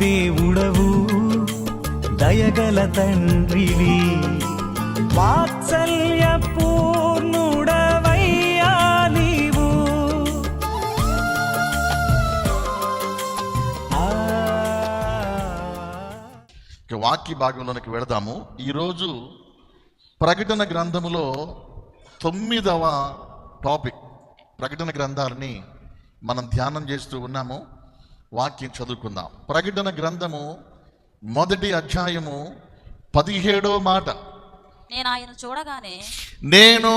దేవుడవు దయగల తండ్రివి. వాత్సల్య పూర్ణుడవయ్యా నీవు. వాక్య భాగంలోనికి వెళదాము. ఈరోజు ప్రకటన గ్రంథములో తొమ్మిదవ టాపిక్. ప్రకటన గ్రంథాలని మనం ధ్యానం చేస్తూ ఉన్నాము. వాక్యం చదువుకుందాం. ప్రకటన గ్రంథము మొదటి అధ్యాయము పదిహేడో మాట. నేను ఆయన చూడగానే నేను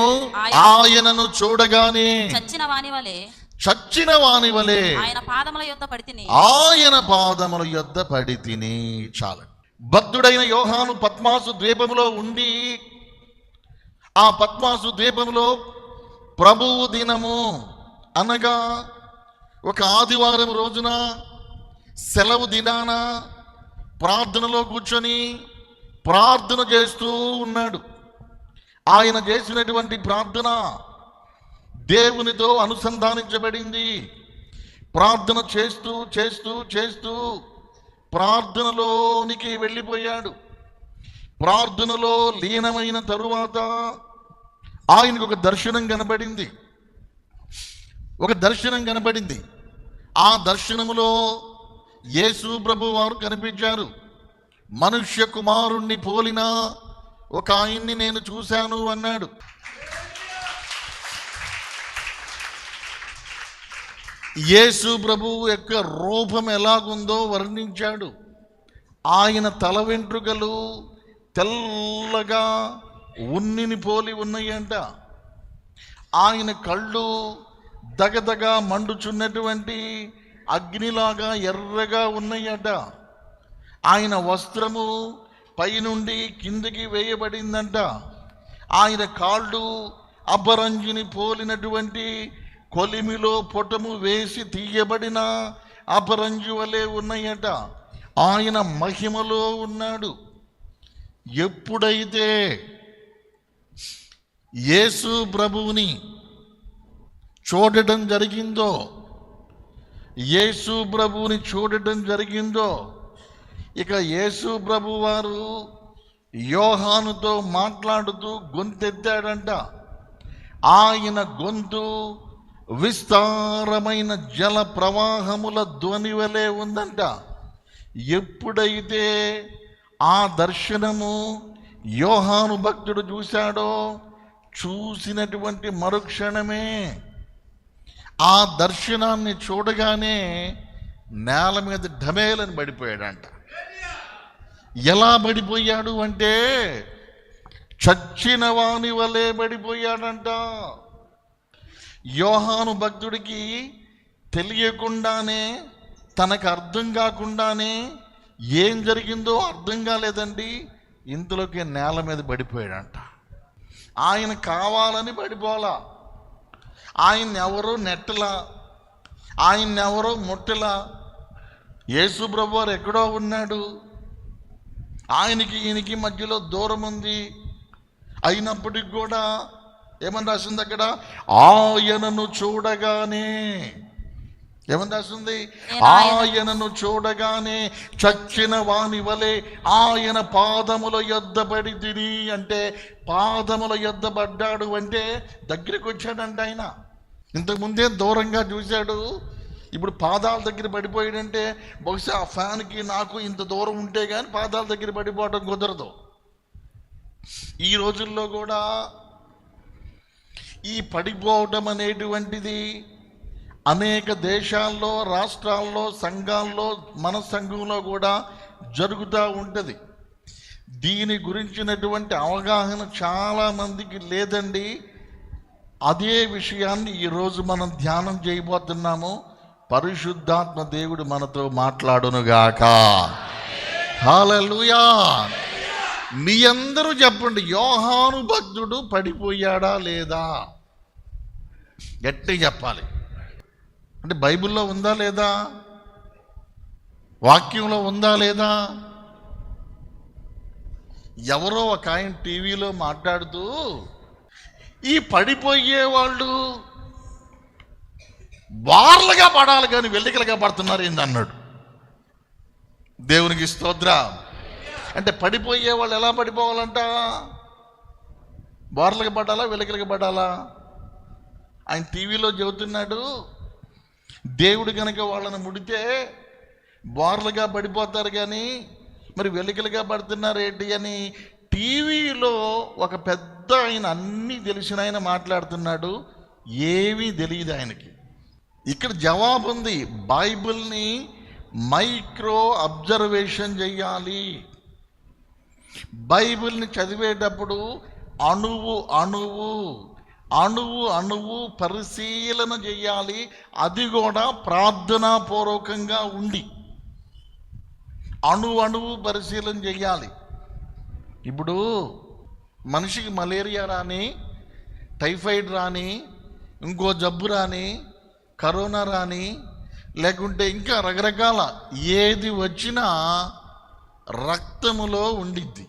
ఆయనను చూడగానే చచ్చిన వాని వలె చచ్చిన వాని వలె ఆయన పాదముల యొద్ద పడితిని ఆయన పాదముల యొద్ద పడి తిని చాలు. భక్తుడైన యోహాను పద్మాసు ద్వీపములో ఉండి ఆ పద్మాసు ద్వీపములో ప్రభువు దినము అనగా ఒక ఆదివారం రోజున సెలవు దినాన ప్రార్థనలో కూర్చొని ప్రార్థన చేస్తూ ఉన్నాడు. ఆయన చేసినటువంటి ప్రార్థన దేవునితో అనుసంధానించబడింది. ప్రార్థన చేస్తూ చేస్తూ చేస్తూ ప్రార్థనలోనికి వెళ్ళిపోయాడు. ప్రార్థనలో లీనమైన తరువాత ఆయనకు ఒక దర్శనం కనబడింది. ఒక దర్శనం కనపడింది ఆ దర్శనములో యేసు ప్రభు వారు కనిపించారు. మనుష్య కుమారుణ్ణి పోలిన ఒక ఆయన్ని నేను చూశాను అన్నాడు. యేసు ప్రభువు యొక్క రూపం ఎలాగుందో వర్ణించాడు. ఆయన తల వెంట్రుకలు తెల్లగా ఉన్నిని పోలి ఉన్నాయంట. ఆయన కళ్ళు దగదగా మండుచున్నటువంటి అగ్నిలాగా ఎర్రగా ఉన్నాయట. ఆయన వస్త్రము పైనుండి కిందికి వేయబడిందంట. ఆయన కాళ్ళు అపరంజిని పోలినటువంటి కొలిమిలో పొటము వేసి తీయబడిన అపరంజు వలె ఉన్నాయట. ఆయన మహిమలో ఉన్నాడు. ఎప్పుడైతే యేసు ప్రభువుని చూడటం జరిగిందో? యేసు ప్రభువుని చూడటం జరిగిందో? ఇక యేసు ప్రభు వారు యోహానుతో మాట్లాడుతూ గొంతెత్తాడంట. ఆయన గొంతు విస్తారమైన జల ప్రవాహముల ధ్వని వలె ఉందంట. ఎప్పుడైతే ఆ దర్శనము యోహాను భక్తుడు చూశాడో చూసినటువంటి మరుక్షణమే ఆ దర్శనాన్ని చూడగానే నేల మీద ఢమేలని పడిపోయాడంట. ఎలా పడిపోయాడు అంటే చచ్చిన వాని వలే పడిపోయాడంట. యోహాను భక్తుడికి తెలియకుండానే తనకు అర్థం కాకుండానే ఏం జరిగిందో అర్థం కాలేదండి. ఇంతలోకి నేల మీద పడిపోయాడంట. ఆయన కావాలని పడిపోలా ఆయన ఎవరో? నెట్టలా. ఆయన ఎవరో? ముట్టలా. యేసు ప్రభు ఎక్కడో ఉన్నాడు. ఆయనకి ఈయనకి మధ్యలో దూరం ఉంది అయినప్పటికి కూడా ఏమని రాసింది అక్కడ? ఆయనను చూడగానే ఏమని రాసింది ఆయనను చూడగానే చచ్చిన వాని వలె ఆయన పాదముల యొద్ద పడి తిని అంటే పాదముల యొద్ద పడ్డాడు అంటే దగ్గరికి వచ్చాడంట ఆయన. ఇంతకు ముందే దూరంగా చూశాడు. ఇప్పుడు పాదాల దగ్గర పడిపోయాడంటే బహుశా ఆ ఫ్యాన్కి నాకు ఇంత దూరం ఉంటే కానీ పాదాల దగ్గర పడిపోవడం కుదరదు. ఈ రోజుల్లో కూడా ఈ పడిపోవడం అనేటువంటిది అనేక దేశాల్లో రాష్ట్రాల్లో సంఘాల్లో మన సంఘంలో కూడా జరుగుతూ ఉంటుంది. దీని గురించినటువంటి అవగాహన చాలా మందికి లేదండి. అదే విషయాన్ని ఈరోజు మనం ధ్యానం చేయబోతున్నాము. పరిశుద్ధాత్మ దేవుడు మనతో మాట్లాడునుగాక. హాలూయా మీ అందరూ చెప్పండి యోహాను భక్తుడు పడిపోయాడా లేదా? గట్టి చెప్పాలి. అంటే బైబిల్లో ఉందా లేదా? వాక్యంలో ఉందా లేదా? ఎవరో ఒక ఆయన టీవీలో మాట్లాడుతూ ఈ పడిపోయే వాళ్ళు వార్లుగా పడాలి కానీ వెల్లికలుగా పడుతున్నారు ఏంది అన్నాడు. దేవునికి స్తోత్ర. అంటే పడిపోయే వాళ్ళు ఎలా పడిపోవాలంట? వార్లుగా పడాలా వెలికలకి పడాలా? ఆయన టీవీలో చెబుతున్నాడు దేవుడు కనుక వాళ్ళని ముడితే బోర్లుగా పడిపోతారు కానీ మరి వెలికలుగా పడుతున్నారు ఏంటి అని టీవీలో ఒక పెద్ద ఆయన అన్నీ తెలిసిన ఆయన మాట్లాడుతున్నాడు ఏమీ తెలియదు ఆయనకి. ఇక్కడ జవాబు ఉంది బైబిల్ని మైక్రో అబ్జర్వేషన్ చెయ్యాలి. బైబిల్ని చదివేటప్పుడు అణువు అణువు. అణువు అణువు పరిశీలన చేయాలి. అది కూడా ప్రార్థనాపూర్వకంగా ఉండి. అణువు అణువు పరిశీలన చేయాలి. ఇప్పుడు మనిషికి మలేరియా రాని టైఫాయిడ్ రాని ఇంకో జబ్బు రాని కరోనా రాని లేకుంటే ఇంకా రకరకాల ఏది వచ్చినా రక్తములో ఉండిద్ది.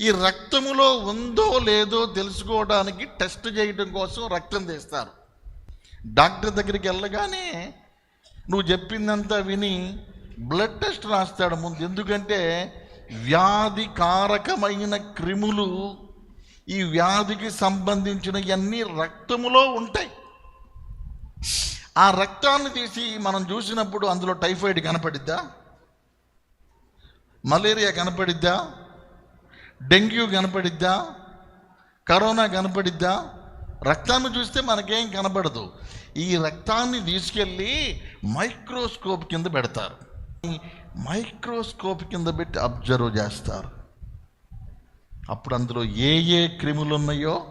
ఈ రక్తములో ఉందో లేదో తెలుసుకోవడానికి టెస్ట్ చేయడం కోసం రక్తం తీస్తారు. డాక్టర్ దగ్గరికి వెళ్ళగానే నువ్వు చెప్పిందంతా విని బ్లడ్ టెస్ట్ రాస్తాడు ముందు. ఎందుకంటే వ్యాధి కారకమైన క్రిములు ఈ వ్యాధికి సంబంధించినవన్నీ రక్తములో ఉంటాయి. ఆ రక్తాన్ని తీసి మనం చూసినప్పుడు అందులో టైఫాయిడ్ కనపడిద్దా? మలేరియా కనపడిద్దా? డెంగ్యూ కనపడిద్దా? కరోనా కనపడిద్దా? రక్తాన్ని చూస్తే మనకేం కనపడదు. ఈ రక్తాన్ని తీసుకెళ్ళి మైక్రోస్కోప్ కింద పెడతారు. మైక్రోస్కోప్ కింద పెట్టి అబ్జర్వ్ చేస్తారు. అప్పుడు అందులో ఏ ఏ క్రిములు ఉన్నాయో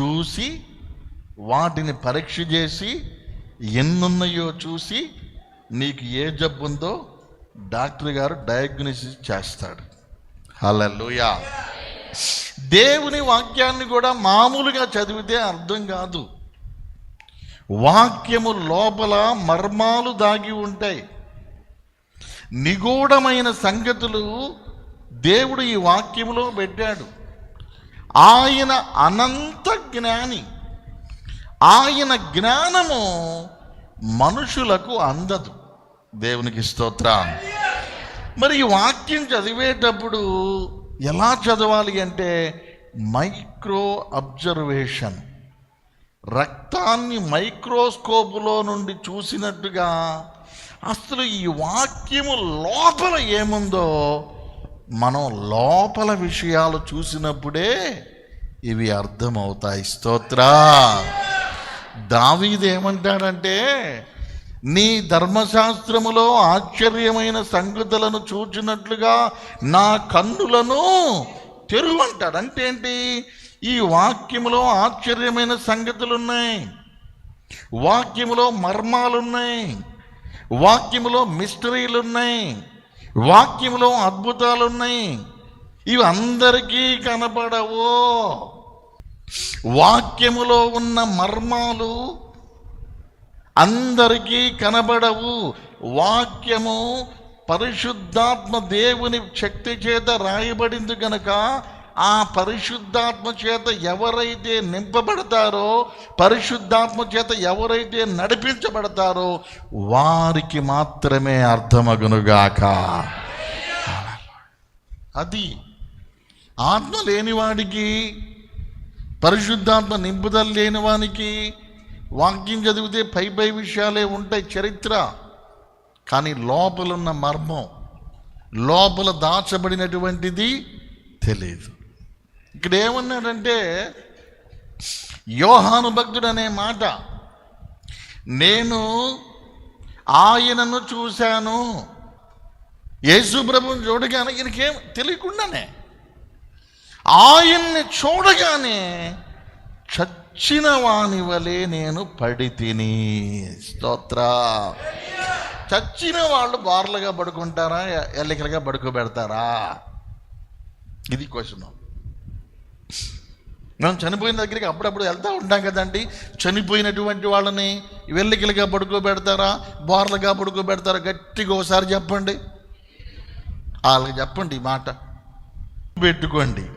చూసి వాటిని పరీక్ష చేసి ఎన్నున్నాయో చూసి నీకు ఏ జబ్బు ఉందో డాక్టర్ గారు డయాగ్నోసిస్ చేస్తాడు. హలలుయా దేవుని వాక్యాన్ని కూడా మామూలుగా చదివితే అర్థం కాదు. వాక్యము లోపల మర్మాలు దాగి ఉంటాయి. నిగూఢమైన సంగతులు దేవుడు ఈ వాక్యములో పెట్టాడు. ఆయన అనంత జ్ఞాని. ఆయన జ్ఞానము మనుషులకు అందదు. దేవునికి స్తోత్ర. మరి ఈ వాక్యం చదివేటప్పుడు ఎలా చదవాలి అంటే మైక్రో అబ్జర్వేషన్. రక్తాన్ని మైక్రోస్కోపులో నుండి చూసినట్టుగా అసలు ఈ వాక్యము లోపల ఏముందో మనం లోపల విషయాలు చూసినప్పుడే ఇవి అర్థమవుతాయి. స్తోత్ర. దావీదు ఏమంటాడంటే నీ ధర్మశాస్త్రములో ఆశ్చర్యమైన సంగతులను చూచినట్లుగా నా కన్నులను తెరువంటాడు. అంటే ఏంటి? ఈ వాక్యములో ఆశ్చర్యమైన సంగతులు ఉన్నాయి వాక్యములో మర్మాలున్నాయి. వాక్యములో మిస్టరీలు ఉన్నాయి వాక్యములో అద్భుతాలున్నాయి. ఇవి అందరికీ కనపడవు. వాక్యములో ఉన్న మర్మాలు అందరికీ కనబడవు. వాక్యము పరిశుద్ధాత్మ దేవుని శక్తి చేత రాయబడింది గనక ఆ పరిశుద్ధాత్మ చేత ఎవరైతే నింపబడతారో పరిశుద్ధాత్మ చేత ఎవరైతే నడిపించబడతారో వారికి మాత్రమే అర్థమగునుగాక. అది ఆత్మ లేనివాడికి పరిశుద్ధాత్మ నింపుదల లేనివానికి వాక్యం చదివితే పై పై విషయాలే ఉంటాయి చరిత్ర. కానీ లోపలున్న మర్మం లోపల దాచబడినటువంటిది తెలియదు ఇక్కడ ఏమన్నాడంటే యోహాను భక్తుడు అనే మాట నేను ఆయనను చూశాను. యేసు ప్రభుని చూడగానే ఈయనకేం తెలియకుండానే ఆయన్ని చూడగానే చచ్చిన వాని వలె నేను పడి తిని స్తోత్ర. చచ్చిన వాళ్ళు బార్లుగా పడుకుంటారా? ఎల్లికలుగా పడుకోబెడతారా? ఇది క్వశ్చన్ మనం చనిపోయిన దగ్గరికి అప్పుడప్పుడు వెళ్తూ ఉంటాం కదండి. చనిపోయినటువంటి వాళ్ళని వెల్లికలుగా పడుకోబెడతారా? బార్లుగా పడుకోబెడతారా? గట్టిగా ఒకసారి చెప్పండి. వాళ్ళకి చెప్పండి మాట. పెట్టుకోండి.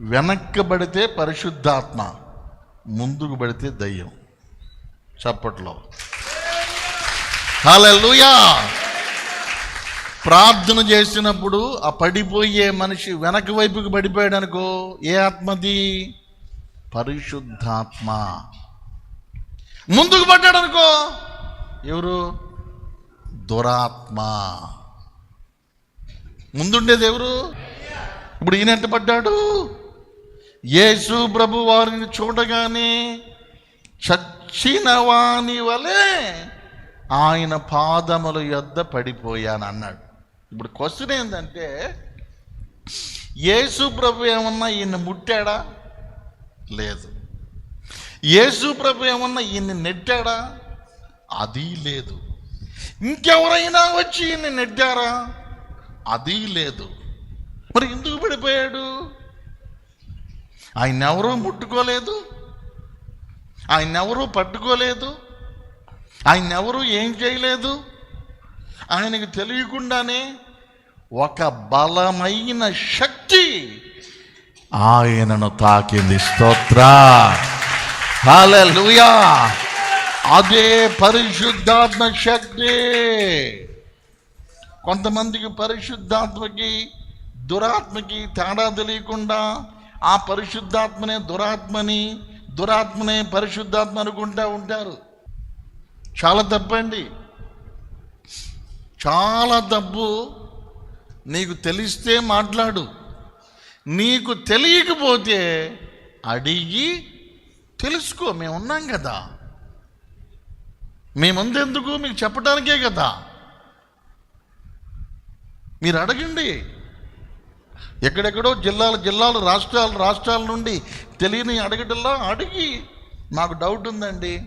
వెనక్కబడితే పరిశుద్ధాత్మ. ముందుకు పడితే దయ్యం. చప్పట్లో. హల్లెలూయా! ప్రార్థన చేసినప్పుడు ఆ పడిపోయే మనిషి వెనక వైపుకి పడిపోయాడు అనుకో ఏ ఆత్మది? పరిశుద్ధాత్మ. ముందుకు పడ్డాడు అనుకో ఎవరు? దురాత్మ. ముందుండేది ఎవరు? ఇప్పుడు ఈయన ఎంత పడ్డాడు? యేసు ప్రభు వారిని చూడగానే చచ్చిన వాని వలె ఆయన పాదముల యొద్ద పడిపోయాను అన్నాడు ఇప్పుడు క్వశ్చన్ ఏంటంటే యేసు ప్రభు ఏమన్నా ఈయన ముట్టాడా? లేదు. యేసు ప్రభు ఏమన్నా ఈయన్ని నెట్టాడా? అది లేదు. ఇంకెవరైనా వచ్చి ఈయన్ని నెట్టారా? అది లేదు. మరి ఎందుకు పడిపోయాడు? ఆయన ఎవరూ ముట్టుకోలేదు. ఆయన ఎవరూ పట్టుకోలేదు. ఆయన ఎవరూ ఏం చేయలేదు. ఆయనకు తెలియకుండానే ఒక బలమైన శక్తి ఆయనను తాకింది. స్తోత్ర. హల్లెలూయా. అదే పరిశుద్ధాత్మ శక్తి. కొంతమందికి పరిశుద్ధాత్మకి దురాత్మకి తేడా తెలియకుండా ఆ పరిశుద్ధాత్మనే దురాత్మని దురాత్మనే పరిశుద్ధాత్మ అనుకుంటా ఉంటారు. చాలా తప్పండి. చాలా తప్పు. నీకు తెలిస్తే మాట్లాడు. నీకు తెలియకపోతే అడిగి తెలుసుకో. మేము ఉన్నాం కదా. మేముందెందుకు మీకు చెప్పడానికే కదా. మీరు అడగండి. ఎక్కడెక్కడో జిల్లాలు జిల్లాలు రాష్ట్రాలు రాష్ట్రాల నుండి తెలియని అడగటంలో అడిగి నాకు డౌట్ ఉందండి.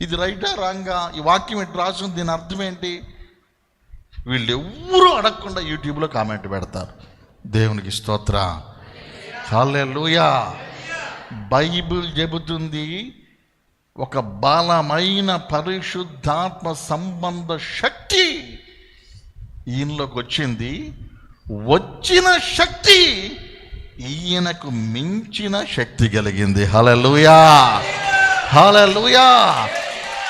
ఇది రైటా రాంగా ఈ వాక్యం ఎటు రాసింది దీని అర్థం ఏంటి? వీళ్ళు ఎవ్వరూ అడగకుండా యూట్యూబ్లో కామెంట్ పెడతారు. దేవునికి స్తోత్ర. హల్లెలూయా బైబిల్ చెబుతుంది ఒక బలమైన పరిశుద్ధాత్మ సంబంధ శక్తి ఈయనలోకి వచ్చింది. వచ్చిన శక్తి ఈయనకు మించిన శక్తి కలిగింది. హలలుయా హలలుయా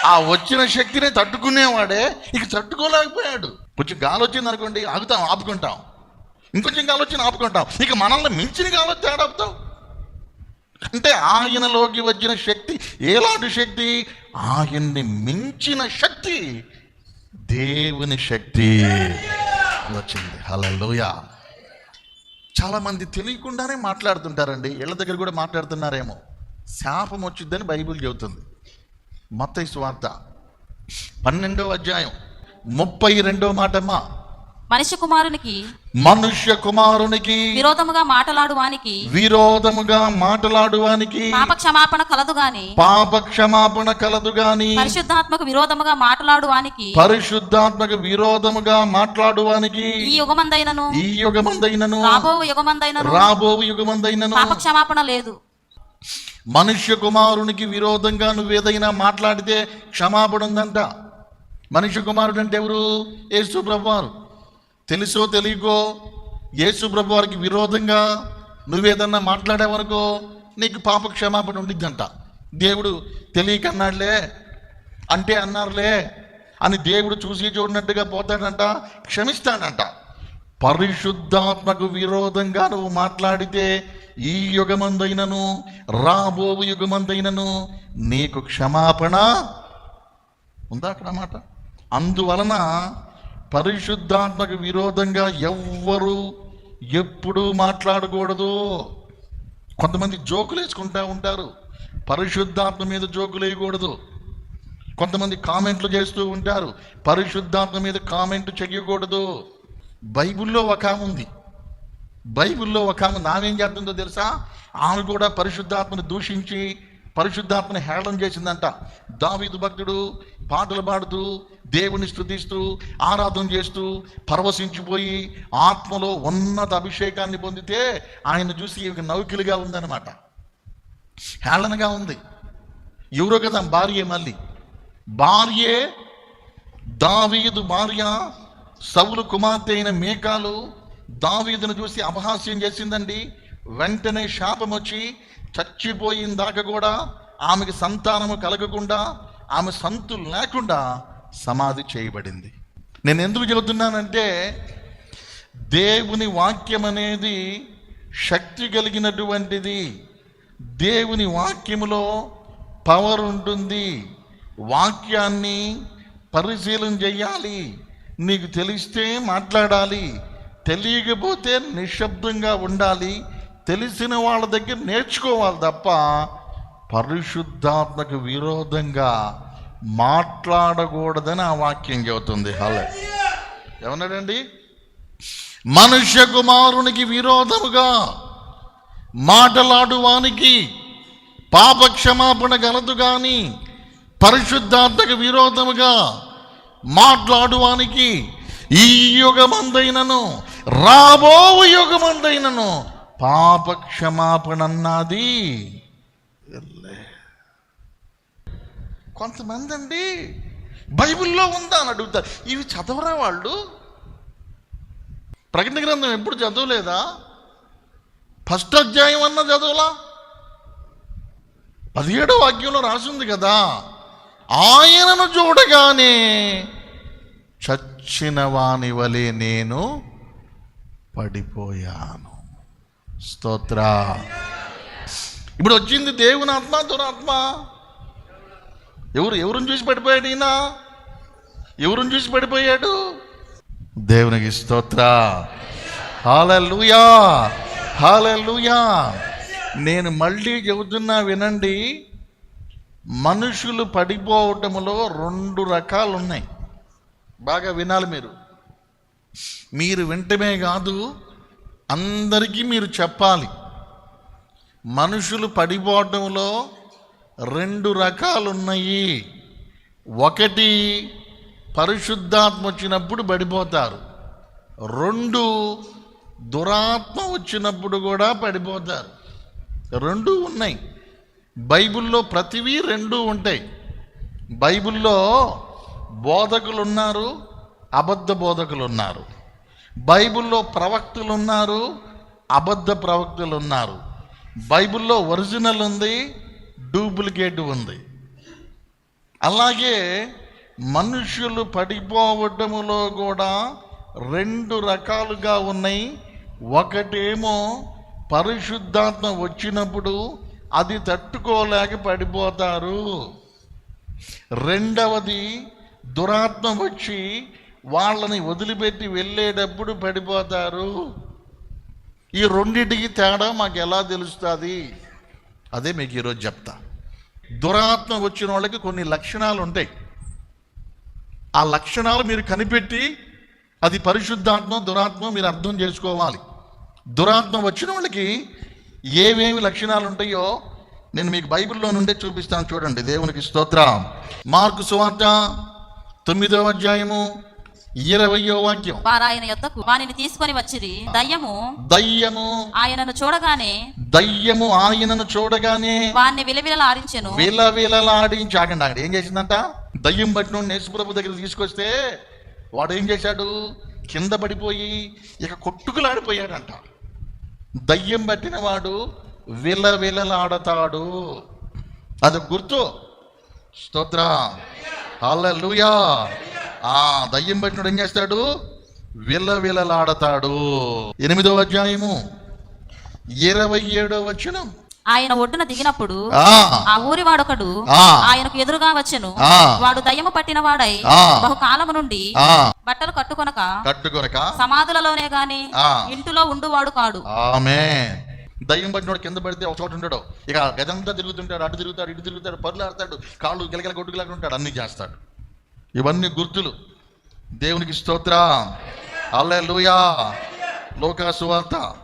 ఆ వచ్చిన శక్తిని తట్టుకునేవాడే ఇక తట్టుకోలేకపోయాడు. కొంచెం గాలి వచ్చింది అనుకోండి ఆగుతాం ఆపుకుంటాం. ఇంకొంచెం గాలి వచ్చింది ఆపుకుంటాం. ఇక మనల్ని మించిన గాలి వచ్చి ఆడాపుతాం అంటే ఆయనలోకి వచ్చిన శక్తి ఏలాంటి శక్తి? ఆయన్ని మించిన శక్తి దేవుని శక్తి. వచ్చింది. హలోయ చాలామంది తెలియకుండానే మాట్లాడుతుంటారండి. ఇళ్ళ దగ్గర కూడా మాట్లాడుతున్నారేమో. శాపం వచ్చిద్దని బైబిల్ చెబుతుంది. మత్తయి వార్త పన్నెండో అధ్యాయం. ముప్పై రెండో మాటమ్మా. మనిషి కుమారునికి మనుష్య కుమారునికి విరోధముగా మాటలాడు వానికి విరోధముగా మాట్లాడువానికి పాప క్షమాపణ కలదు గాని పాప క్షమాపణ కలదు గాని పరిశుద్ధాత్మకు విరోధముగా మాటలాడు వానికి పరిశుద్ధాత్మక విరోధముగా మాట్లాడువానికి ఈ యుగమందైనను ఈ యుగమందైనను రాబో యుగమందైనను రాబో యుగమందైనను. పాప క్షమాపణ లేదు. మనుష్య కుమారునికి విరోధంగా నువ్వేదైనా మాట్లాడితే క్షమాపణ ఉందంట మనుష్య కుమారుడు అంటే ఎవరు? యేసు ప్రభువారు. తెలుసో తెలియకో యేసు ప్రభు వారికి విరోధంగా నువ్వేదన్నా మాట్లాడావనుకో నీకు పాప క్షమాపణ ఉండిద్దంట. దేవుడు తెలియకన్నాడులే అంటే అన్నారులే అని దేవుడు చూసి చూడనట్టుగా పోతాడంట క్షమిస్తాడంట. పరిశుద్ధాత్మకు విరోధంగా నువ్వు మాట్లాడితే ఈ యుగమందైనను రాబో యుగమందైనను నీకు క్షమాపణ ఉందా అక్కడ మాట? అందువలన పరిశుద్ధాత్మకు విరోధంగా ఎవ్వరు ఎప్పుడు మాట్లాడకూడదు. కొంతమంది జోకులు వేసుకుంటా ఉంటారు. పరిశుద్ధాత్మ మీద జోకులు వేయకూడదు. కొంతమంది కామెంట్లు చేస్తూ ఉంటారు. పరిశుద్ధాత్మ మీద కామెంట్ చేయకూడదు బైబిల్లో ఒక ఆమె ఉంది. బైబిల్లో ఒక ఆమె నామేం చేస్తుందో తెలుసా? ఆమె కూడా పరిశుద్ధాత్మను దూషించి పరిశుద్ధాత్మని హేళన చేసిందంట. దావీదు భక్తుడు పాటలు పాడుతూ దేవుని స్థుతిస్తూ ఆరాధన చేస్తూ పరవశించిపోయి ఆత్మలో ఉన్నత అభిషేకాన్ని పొందితే ఆయన చూసి ఈమెకు నౌకిలుగా ఉందన్నమాట. హేళనగా ఉంది. ఎవరో కదా భార్య మళ్ళీ. భార్యే దావీదు భార్య సవులు కుమార్తె అయిన మేకాలు దావీదును చూసి అపహాస్యం చేసిందండి. వెంటనే శాపం వచ్చి చచ్చిపోయిన దాకా కూడా ఆమెకి సంతానము కలగకుండా ఆమె సంతు లేకుండా సమాధి చేయబడింది. నేను ఎందుకు చెబుతున్నానంటే దేవుని వాక్యం అనేది శక్తి కలిగినటువంటిది. దేవుని వాక్యములో పవర్ ఉంటుంది. వాక్యాన్ని పరిశీలన చేయాలి. నీకు తెలిస్తే మాట్లాడాలి. తెలియకపోతే నిశ్శబ్దంగా ఉండాలి. తెలిసిన వాళ్ళ దగ్గర నేర్చుకోవాలి తప్ప పరిశుద్ధాత్మకు విరోధంగా మాట్లాడకూడదని ఆ వాక్యం చెబుతుంది. హలే. ఏమన్నాడండి? మనుష్య కుమారునికి విరోధముగా మాటలాడువానికి పాప క్షమాపణ గలదు కానీ పరిశుద్ధాత్మకు విరోధముగా మాట్లాడువానికి ఈ యుగమందైనను రాబో యుగమందైనను పాప క్షమాపణ అన్నది. కొంతమంది అండి బైబిల్లో ఉందా అని అడుగుతారు. ఇవి చదవరా వాళ్ళు? ప్రకటన గ్రంథం ఎప్పుడు చదవలేదా? ఫస్ట్ అధ్యాయం అన్న చదవలా? పదిహేడో వాక్యంలో రాసింది కదా ఆయనను చూడగానే చచ్చిన వాని వలె నేను పడిపోయాను. స్తోత్ర. ఇప్పుడు వచ్చింది దేవుని ఆత్మ దురాత్మ. ఎవరు ఎవరిని చూసి పడిపోయాడు ఈయన? ఎవరిని చూసి పడిపోయాడు? దేవునికి స్తోత్ర. హాలూయా హాలూయా నేను మళ్ళీ చెబుతున్నా వినండి. మనుషులు పడిపోవటంలో రెండు రకాలు ఉన్నాయి బాగా వినాలి మీరు. మీరు వింటమే కాదు అందరికీ మీరు చెప్పాలి. మనుషులు పడిపోవటంలో రెండు రకాలు ఉన్నాయి ఒకటి పరిశుద్ధాత్మ వచ్చినప్పుడు పడిపోతారు. రెండు దురాత్మ వచ్చినప్పుడు కూడా పడిపోతారు. రెండు ఉన్నాయి. బైబిల్లో ప్రతివీ రెండు ఉంటాయి. బైబిల్లో బోధకులు ఉన్నారు అబద్ధ బోధకులు ఉన్నారు బైబిల్లో ప్రవక్తలు ఉన్నారు అబద్ధ ప్రవక్తలు ఉన్నారు బైబిల్లో ఒరిజినల్ ఉంది డూప్లికేట్ ఉంది. అలాగే మనుషులు పడిపోవటములో కూడా రెండు రకాలుగా ఉన్నాయి. ఒకటేమో పరిశుద్ధాత్మ వచ్చినప్పుడు అది తట్టుకోలేక పడిపోతారు. రెండవది దురాత్మ వచ్చి వాళ్ళని వదిలిపెట్టి వెళ్ళేటప్పుడు పడిపోతారు. ఈ రెండింటికి తేడా మాకు ఎలా తెలుస్తుంది? అదే మీకు ఈరోజు చెప్తా. దురాత్మ వచ్చిన వాళ్ళకి కొన్ని లక్షణాలు ఉంటాయి. ఆ లక్షణాలు మీరు కనిపెట్టి అది పరిశుద్ధాత్మ దురాత్మ మీరు అర్థం చేసుకోవాలి. దురాత్మ వచ్చిన వాళ్ళకి ఏమేమి లక్షణాలు ఉంటాయో నేను మీకు బైబిల్లో నుండే చూపిస్తాను. చూడండి దేవునికి స్తోత్రం. మార్కు సువార్త తొమ్మిదవ అధ్యాయము ఇరవయో వాక్యం. ఆయన యొద్దకు వానిని తీసుకొని వచ్చిరి. దయ్యము దయ్యము ఆయనను చూడగానే దయ్యము ఆయనను చూడగానే వారిని విలవిలలాడించెను. విలవిలలాడించి ఆగండి ఆగండి. ఏం చేసిందంట? దయ్యం పట్టిన యేసుప్రభు దగ్గర తీసుకొస్తే వాడు ఏం చేశాడు? కింద పడిపోయి ఇక కొట్టుకులాడిపోయాడంట. దయ్యం పట్టిన వాడు విలవిలలాడతాడు. అది గుర్తు. స్తోత్ర. హల్లెలూయా. ఆ దయ్యం పట్టినోడు ఏం చేస్తాడు? విలవిలలాడతాడు. ఎనిమిదో అధ్యాయము. ఇరవై ఏడో వచనం. ఆయన ఒడ్డున దిగినప్పుడు ఆ. ఊరి వాడొకడు. ఆయనకు ఎదురుగా వచ్చెను. వాడు దయ్యము పట్టిన వాడై. బహుకాలము నుండి బట్టలు కట్టుకొనక కట్టుకొనక సమాధులలోనే గాని. ఇంటిలో ఉండువాడు కాడు. ఆమె దయ్యం పట్టినోడు కింద పడితే ఒక చోట ఉంటాడు ఇక గదంతా తిరుగుతుంటాడు అటు తిరుగుతాడు ఇటు తిరుగుతాడు పర్లు ఆడతాడు కాళ్ళు గిలగిల కొట్టుకులాగా ఉంటాడు అన్ని చేస్తాడు. ఇవన్నీ గుర్తులు. దేవునికి స్తోత్ర. అల్లే లూయా లోకా సువార్త.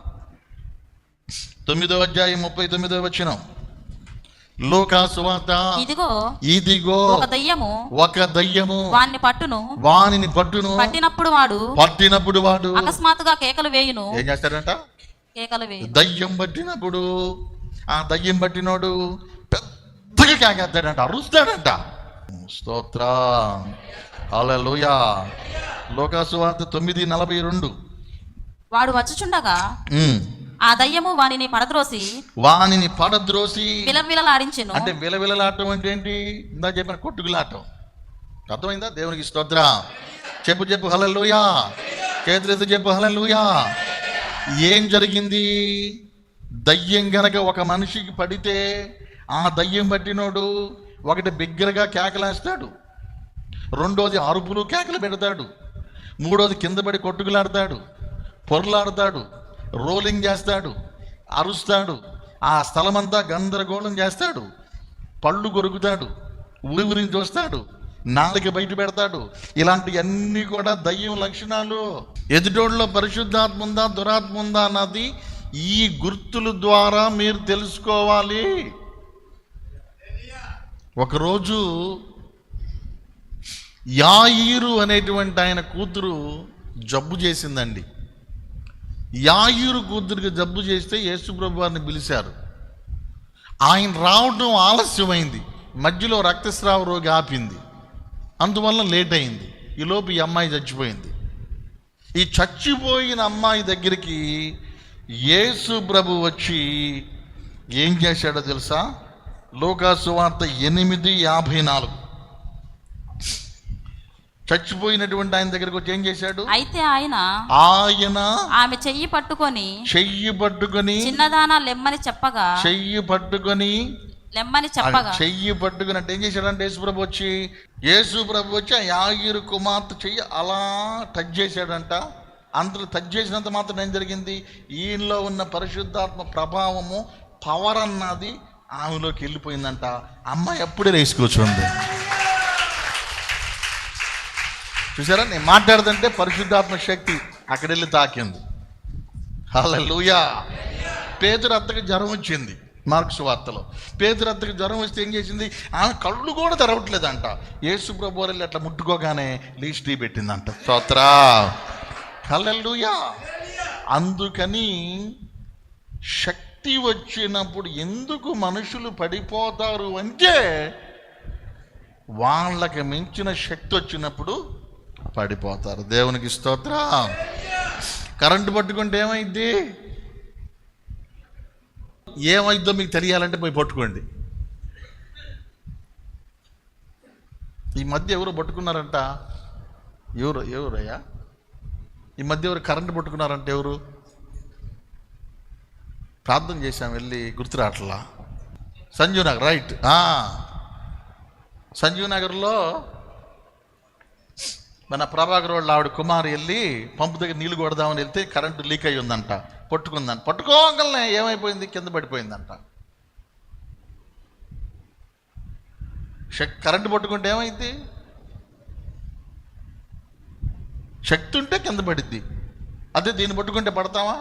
తొమ్మిదో అధ్యాయం ముప్పై తొమ్మిదో వచ్చిన లోకా సువార్త. ఇదిగో ఇదిగో ఒక దయ్యము ఒక దయ్యము వాణ్ణి పట్టును. వానిని పట్టును. పట్టినప్పుడు వాడు పట్టినప్పుడు వాడు అకస్మాత్తుగా కేకలు వేయును. ఏం చేస్తాడంట? కేకలు వేయును. దయ్యం పట్టినప్పుడు ఆ దయ్యం పట్టినోడు పెద్దగా కాకేస్తాడంట అరుస్తాడంట. స్తోత్ర. హల్లెలూయా. లోకాసు వార్త తొమ్మిది నలభై రెండు. వాడు వచ్చుచుండగా. ఆ దయ్యము వానిని పడద్రోసి వానిని పడద్రోసి విలవిలలాడించెను అంటే విలవిలలాటం అంటే ఏంటి? ఇందా చెప్పిన కొట్టుకులాటం. అర్థమైందా? దేవునికి స్తోత్ర. చెప్పు చెప్పు హలలుయా చేతులెత్తి చెప్పు హలలుయా ఏం జరిగింది? దయ్యం గనక ఒక మనిషికి పడితే ఆ దయ్యం పట్టినోడు ఒకటి బిగ్గరగా కేకలేస్తాడు. రెండోది అరుపులు కేకలు పెడతాడు. మూడోది కింద పడి కొట్టుకులాడతాడు. పొరలాడతాడు. రోలింగ్ చేస్తాడు. అరుస్తాడు. ఆ స్థలమంతా గందరగోళం చేస్తాడు. పళ్ళు కొరుకుతాడు. ఊరి చూస్తాడు. నాలుక బయట పెడతాడు. ఇలాంటివన్నీ కూడా దయ్యం లక్షణాలు. ఎదుటోళ్ళలో పరిశుద్ధాత్మ ఉందా దురాత్మ ఉందా అన్నది ఈ గుర్తుల ద్వారా మీరు తెలుసుకోవాలి. ఒకరోజు యాయిరు అనేటువంటి ఆయన కూతురు జబ్బు చేసిందండి. యాయిరు కూతురికి జబ్బు చేస్తే యేసుప్రభు వారిని పిలిచారు. ఆయన రావడం ఆలస్యమైంది. మధ్యలో రక్తస్రావ రోగి ఆపింది. అందువల్ల లేట్ అయింది ఈలోపు ఈ అమ్మాయి చచ్చిపోయింది. ఈ చచ్చిపోయిన అమ్మాయి దగ్గరికి యేసు ప్రభు వచ్చి ఏం చేశాడో తెలుసా? లోకాసు వార్త ఎనిమిది యాభై నాలుగు. చచ్చిపోయినటువంటి ఆయన దగ్గరికి వచ్చి ఏం చేశాడు? అయితే ఆయన ఆయన ఆమె చెయ్యి పట్టుకొని చెయ్యి పట్టుకొని చిన్నదానా లెమ్మని చెప్పగా చెయ్యి పట్టుకొని లెమ్మని చెప్పగా చెయ్యి పట్టుకుని అంటే ఏం చేశాడంటే యేసుప్రభు వచ్చి యేసుప్రభు వచ్చి ఆ యాగిరు కుమార్తె చెయ్యి అలా టచ్ చేశాడంట. అంతలో టచ్ చేసినంత మాత్రం ఏం జరిగింది? ఈయనలో ఉన్న పరిశుద్ధాత్మ ప్రభావము పవర్ అన్నది ఆమెలోకి వెళ్ళిపోయిందంట. అమ్మాయి ఎప్పుడే రేసి కూర్చుంది చూసారా? నేను మాట్లాడదంటే పరిశుద్ధాత్మ శక్తి అక్కడ వెళ్ళి తాకింది. హల్లెలూయా. పేదరు అత్తకి జ్వరం వచ్చింది మార్క్స్ వార్తలో. పేదరు అత్తకి జ్వరం వస్తే ఏం చేసింది? ఆమె కళ్ళు కూడా తెరవట్లేదంట. యేసు ప్రభు వెళ్ళి అట్లా ముట్టుకోగానే లీస్ట్ పెట్టిందంట. స్తోత్రా. హల్లెలూయా. అందుకని శక్తి వచ్చినప్పుడు ఎందుకు మనుషులు పడిపోతారు అంటే వాళ్ళకి మించిన శక్తి వచ్చినప్పుడు పడిపోతారు. దేవునికి స్తోత్ర. కరెంటు పట్టుకుంటే ఏమైంది ఏమైద్దో మీకు తెలియాలంటే పోయి పట్టుకోండి. ఈ మధ్య ఎవరు పట్టుకున్నారంట? ఎవరు ఎవరయ్యా? ఈ మధ్య ఎవరు కరెంటు పట్టుకున్నారంటే ఎవరు? ప్రార్థన చేశాం వెళ్ళి గుర్తురాట్లా. సంజీవ్ నగర్ రైట్ సంజీవ్ నగర్లో మన ప్రభాకర్ వాళ్ళు ఆవిడ కుమార్ వెళ్ళి పంపు దగ్గర నీళ్ళు కొడదామని వెళ్తే కరెంటు లీక్ అయ్యి ఉందంట పట్టుకుందంట. పట్టుకోగలనే ఏమైపోయింది? కింద పడిపోయిందంట. కరెంటు పట్టుకుంటే ఏమైంది? శక్తి ఉంటే కింద పడిద్ది. అదే దీన్ని పట్టుకుంటే పడతావా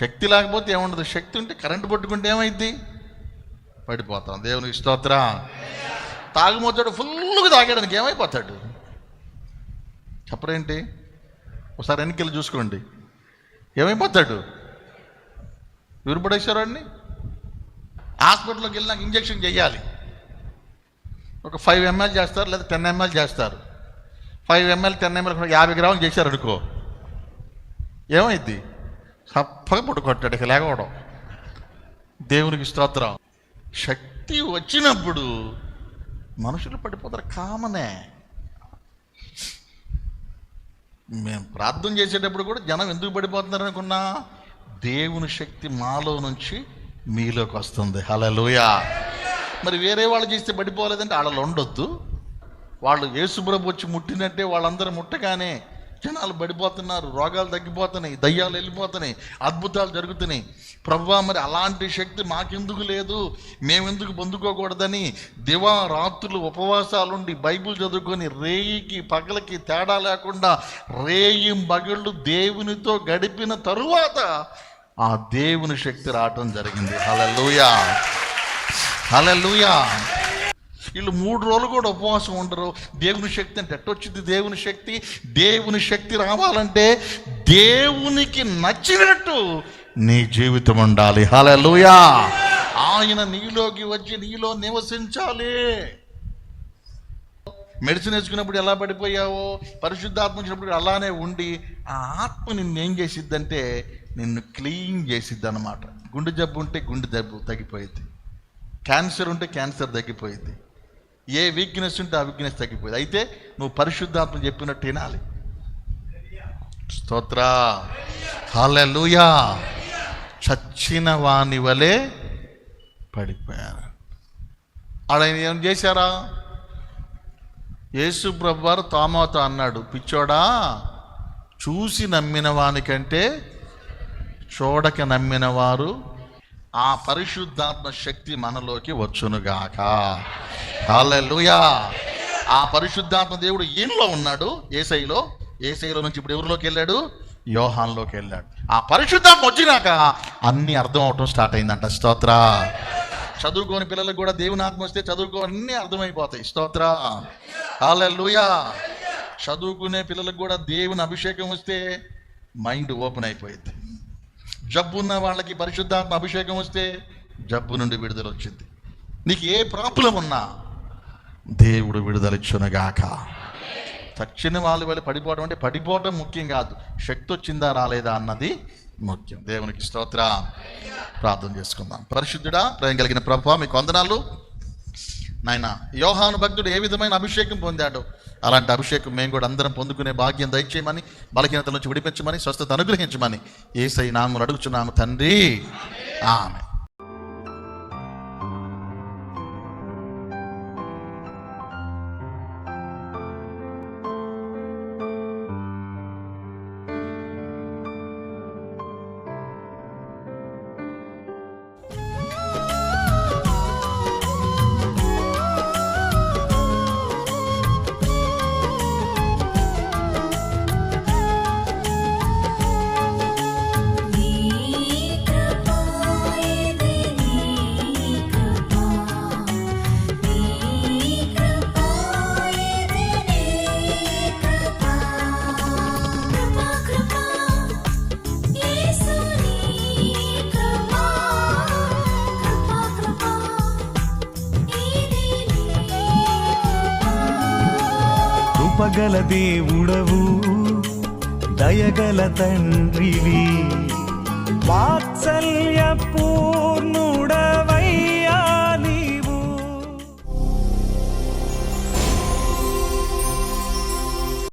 శక్తి లేకపోతే ఏముండదు. శక్తి ఉంటే కరెంటు పట్టుకుంటే ఏమైంది పడిపోతాం. దేవునికి స్తోత్ర. తాగుమోతాడు ఫుల్గా తాగాడానికి ఏమైపోతాడు? చెప్పరేంటి? ఒకసారి వెనకెళ్ళి చూసుకోండి. ఏమైపోతాడు? ఎవరు పడేశారండి హాస్పిటల్కి వెళ్ళి నాకు ఇంజక్షన్ చేయాలి. ఒక ఫైవ్ ఎంఎల్ చేస్తారు లేదా టెన్ ఎంఎల్ చేస్తారు. ఫైవ్ ఎంఎల్ టెన్ ఎంఎల్ యాభై గ్రాములు చేశారు అనుకో ఏమైంది చప్పగా పడుకుంటాడు ఇక లేకపోవడం. దేవునికి స్తోత్రం. శక్తి వచ్చినప్పుడు మనుషులు పడిపోతారు కామనే. మేము ప్రార్థన చేసేటప్పుడు కూడా జనం ఎందుకు పడిపోతున్నారు అనుకున్నా? దేవుని శక్తి మాలో నుంచి మీలోకి వస్తుంది. హలలోయా మరి వేరే వాళ్ళు చేస్తే పడిపోలేదంటే వాళ్ళు ఉండొద్దు. వాళ్ళు యేసుప్రభు వచ్చి ముట్టినట్టే వాళ్ళందరూ ముట్టగానే జనాలు పడిపోతున్నారు రోగాలు తగ్గిపోతున్నాయి దయ్యాలు వెళ్ళిపోతున్నాయి అద్భుతాలు జరుగుతున్నాయి. ప్రభా మరి అలాంటి శక్తి మాకెందుకు లేదు? మేమెందుకు పొందుకోకూడదని దివారాత్రులు ఉపవాసాలుండి బైబిల్ చదువుకొని రేయికి పగలకి తేడా లేకుండా రేయి పగళ్ళు దేవునితో గడిపిన తరువాత ఆ దేవుని శక్తి రావటం జరిగింది. హలలుయా హలలుయా వీళ్ళు మూడు రోజులు కూడా ఉపవాసం ఉండరు. దేవుని శక్తి అంటే ఎట్టొచ్చింది దేవుని శక్తి? దేవుని శక్తి రావాలంటే దేవునికి నచ్చినట్టు నీ జీవితం ఉండాలి. హలలుయా ఆయన నీలోకి వచ్చి నీలో నివసించాలి. మెడిసిన్ వేసుకున్నప్పుడు ఎలా పడిపోయావో పరిశుద్ధాత్మ వచ్చినప్పుడు అలానే ఉండి ఆ ఆత్మ నిన్ను ఏం చేసిద్దంటే నిన్ను క్లీన్ చేసిద్ది అనమాట గుండె జబ్బు ఉంటే గుండె జబ్బు తగ్గిపోయింది క్యాన్సర్ ఉంటే క్యాన్సర్ తగ్గిపోయింది ఏ వీక్నెస్ ఉంటే ఆ వీక్నెస్ తగ్గిపోయింది. అయితే నువ్వు పరిశుద్ధాత్మ చెప్పినట్టు వినాలి. స్తోత్ర. హల్లెలూయా. చచ్చిన వాని వలె పడిపోయారు. ఆడ ఏం చేశారా? యేసు ప్రభువారు తామాతో అన్నాడు పిచ్చోడా చూసి నమ్మిన వానికంటే చూడక నమ్మిన వారు ఆ పరిశుద్ధాత్మ శక్తి మనలోకి వచ్చునుగాక. హల్లెలూయా. ఆ పరిశుద్ధాత్మ దేవుడు ఈయనలో ఉన్నాడు ఏసైలో. ఏసైలో నుంచి ఇప్పుడు ఎవరిలోకి వెళ్ళాడు? యోహాన్లోకి వెళ్ళాడు. ఆ పరిశుద్ధాత్మ వచ్చినాక అన్ని అర్థం అవటం స్టార్ట్ అయిందంట. స్తోత్ర. చదువుకోని పిల్లలకు కూడా దేవుని ఆత్మ వస్తే చదువుకో అన్నీ అర్థమైపోతాయి. స్తోత్ర. హల్లెలూయా. చదువుకునే పిల్లలకు కూడా దేవుని అభిషేకం వస్తే మైండ్ ఓపెన్ అయిపోయింది జబ్బు ఉన్న వాళ్ళకి పరిశుద్ధాత్మ అభిషేకం వస్తే జబ్బు నుండి విడుదల వచ్చింది. నీకు ఏ ప్రాబ్లం ఉన్నా దేవుడు విడుదలిచ్చునుగాక తక్షణ వాళ్ళు వెళ్ళి పడిపోవడం అంటే పడిపోవడం ముఖ్యం కాదు. శక్తి వచ్చిందా రాలేదా అన్నది ముఖ్యం. దేవునికి స్తోత్ర. ప్రార్థన చేసుకుందాం. పరిశుద్ధుడా ప్రేమ కలిగిన ప్రభావ మీకు వందనాలు. నాయన యోహాను భక్తుడు ఏ విధమైన అభిషేకం పొందాడు అలాంటి అభిషేకం మేము కూడా అందరం పొందుకునే భాగ్యం దయచేయమని బలహీనతల నుంచి విడిపించమని స్వస్థత అనుగ్రహించమని ఏసై నామములు అడుగుచున్నాము తండ్రి. ఆమె దేవుడవు దయగల తండ్రివి. వాత్సల్య